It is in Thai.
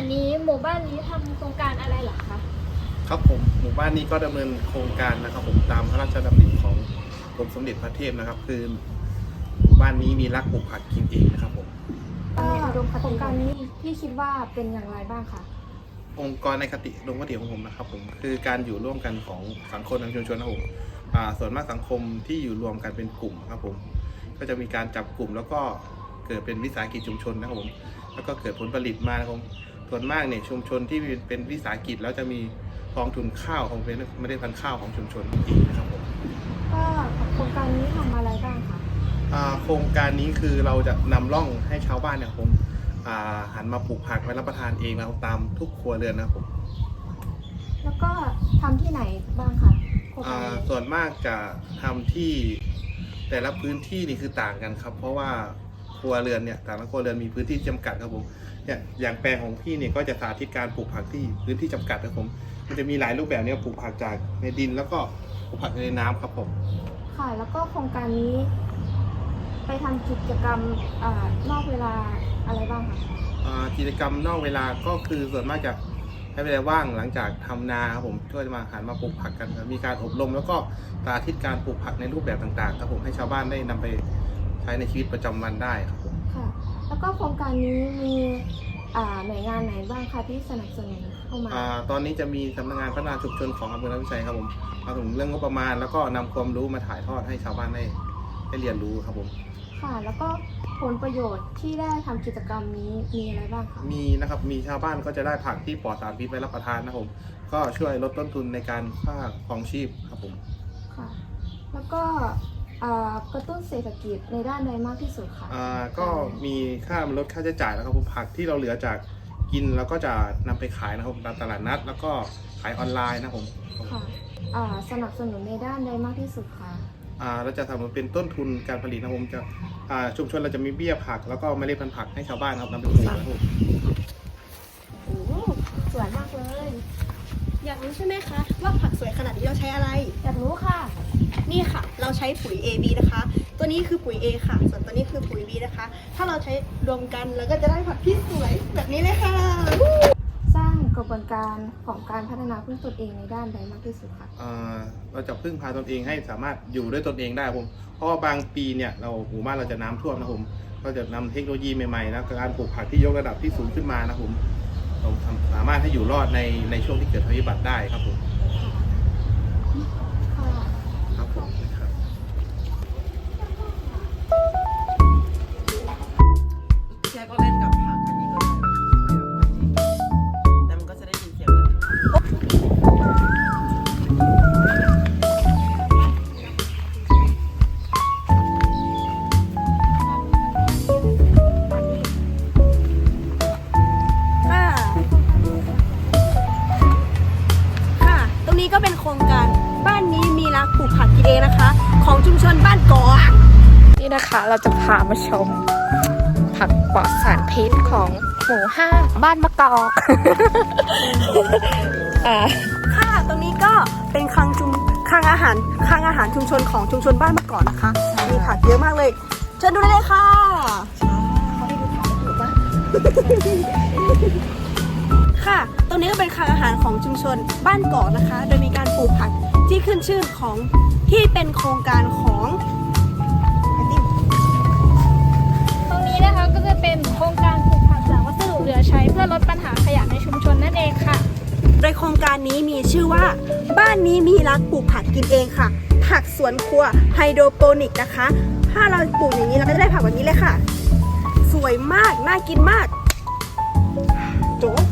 กเยอะขนาดนี้หมู่บ้านนี้ทำโครงการอะไรเหรอคะครับผมหมู่บ้านนี้ก็ดำเนินโครงการนะครับผมตามพระราชดำริของกรมสมเด็จพระเทพนะครับ คือหมู่บ้านนี้มีรักปลูกผักกินเองนะครับผมก็โครงการนี้พี่คิดว่าเป็นอย่างไรบ้างคะองค์กรในคติดงคติของผมนะครับผมคือการอยู่ร่วมกันของสังคมในชุมชนนะครับผมอ่าส่วนมากสังคมที่อยู่รวมกันเป็นกลุ่มครับผมก็จะมีการจับกลุ่มแล้วก็เกิดเป็นวิสาหกิจชุมชนนะครับผมแล้วก็เกิดผลผลิตมานะครับผม ส่วนมากเนี่ยชุมชนที่เป็นวิสาหกิจแล้วจะมีกองทุนข้าวของเป็นไม่ได้พันธุ์ข้าวของชุมชนเองนะครับผมก็โครงการนี้ทำอะไรบ้างคะอ่าโครงการนี้คือเราจะนำร่องให้ชาวบ้านเนี่ยผมอ่าหันมาปลูกผักไว้รับประทานเองนะครับตามทุกครัวเรือนนะครับผมแล้วก็ทำที่ไหนบ้างคะโครงการอ่านี้ส่วนมากจะทำที่แต่ละพื้นที่นี่คือต่างกันครับ เพราะว่า ครัวเรือนเนี่ยแต่ละครัวเรือนมีพื้นที่จำกัดครับผมเนี่ยอย่างแปลงของพี่เนี่ยก็จะสาธิตการปลูกผักที่พื้นที่จำกัดครับผมมันจะมีหลายรูปแบบเนี่ยปลูกผักจากในดินแล้วก็ปลูกผักในน้ำครับผมค่ะแล้วก็โครงการนี้ไปทำกิจกรรมอานอกเวลาอะไรบ้างคะอ่ากิจกรรมนอกเวลาก็คือส่วนมากจะให้เวลาว่างหลังจากทำนาครับผมช่วยมาหันมาปลูกผักกันครับมีการอบรม แล้วก็สาธิตการปลูกผักในรูปแบบต่างๆครับผมให้ชาวบ้านได้นำไป ใช้ในชีวิตประจำวันได้ครับผมค่ะ แล้วก็โครงการนี้มีอ่าหน่วยงานไหนบ้างคะที่สนับสนุนเข้ามาอาตอนนี้จะมีสำนักงานพัฒนาชุมชนของอำเภอลำวิชัยครับผมมาถึงเรื่องงบประมาณแล้วก็นำความรู้มาถ่ายทอดให้ชาวบ้านได้ได้เรียนรู้ครับผม ค่ะ แล้วก็ผลประโยชน์ที่ได้ทำกิจกรรมนี้มีอะไรบ้างคะ มีนะครับ มีชาวบ้านก็จะได้ผักที่ปลอดสารพิษไว้รับประทานนะครับผม ก็ช่วยลดต้นทุนในการค่าของชีพครับผม ค่ะ แล้วก็อ่า กระตุ้นเศรษฐกิจในด้านใดมากที่สุดคะอ่าก็มีค่าลดค่าใช้จ่ายแล้วครับผมผักที่เราเหลือจากกินแล้วก็จะนำไปขายนะครับผมตามตลาดนัด แล้วก็ขายออนไลน์นะครับผมค่ะอ่าสนับสนุนในด้านใดมากที่สุดคะอ่าเราจะทำเป็นต้นทุนการผลิตนะครับผมจะอ่าชุมชนเราจะมีเบี้ยผัก แล้วก็เมล็ดพันธุ์ผักให้ชาวบ้านครับนำไปปลูกนะครับผมโอ้สวยมากเลย อยากรู้ใช่ไหมคะ ว่าผักสวยขนาดนี้เราใช้อะไร อยากรู้ค่ะ นี่ค่ะ เราใช้ปุ๋ย AB นะคะ ตัวนี้คือปุ๋ย A ค่ะ ส่วนตัวนี้คือปุ๋ย B นะคะ ถ้าเราใช้รวมกันเราก็จะได้ผักที่สวยแบบนี้เลยค่ะ สร้างกระบวนการของการพัฒนาพึ่งตนเองในด้านใดมากที่สุดคะอ่าเราจะพึ่งพาตนเองให้สามารถอยู่ด้วยตนเองได้ครับผม เพราะว่าบางปีเนี่ยเราหมู่บ้านเราจะน้ำท่วมนะครับผมก็จะนำเทคโนโลยีใหม่ๆนะการปลูกผักที่ยกระดับที่สูงขึ้นมานะครับผมเราทำสามารถให้อยู่รอดในในช่วงที่เกิดภัยพิบัติได้ครับผม มชนบ้านกอกนี่นะคะเราจะพามาชม ผักปลอดสารพิษของหมู่ห้าบ้านมะกอกอ่าค่ะตรงนี้ก็เป็นคลังชุมคลังอาหารคลังอาหารชุมชนของชุมชนบ้านมะกอกนะคะมีผักเยอะมากเลยเชิญดูได้เลยค่ะ ค่ะ ตรงนี้ก็เป็นคลังอาหารของชุมชนบ้านเกาะนะคะ โดยมีการปลูกผักที่ขึ้นชื่อของที่เป็นโครงการของไอติมตรงนี้นะคะก็จะเป็นโครงการปลูกผักจากวัสดุเหลือใช้เพื่อลดปัญหาขยะในชุมชนนั่นเองค่ะ โดยโครงการนี้มีชื่อว่า บ้านนี้มีรักปลูกผักกินเองค่ะ ผักสวนครัวไฮโดรโปนิกนะคะ ถ้าเราปลูกอย่างนี้เราก็จะได้ผักแบบนี้เลยค่ะ สวยมาก น่ากินมาก โจ๊ก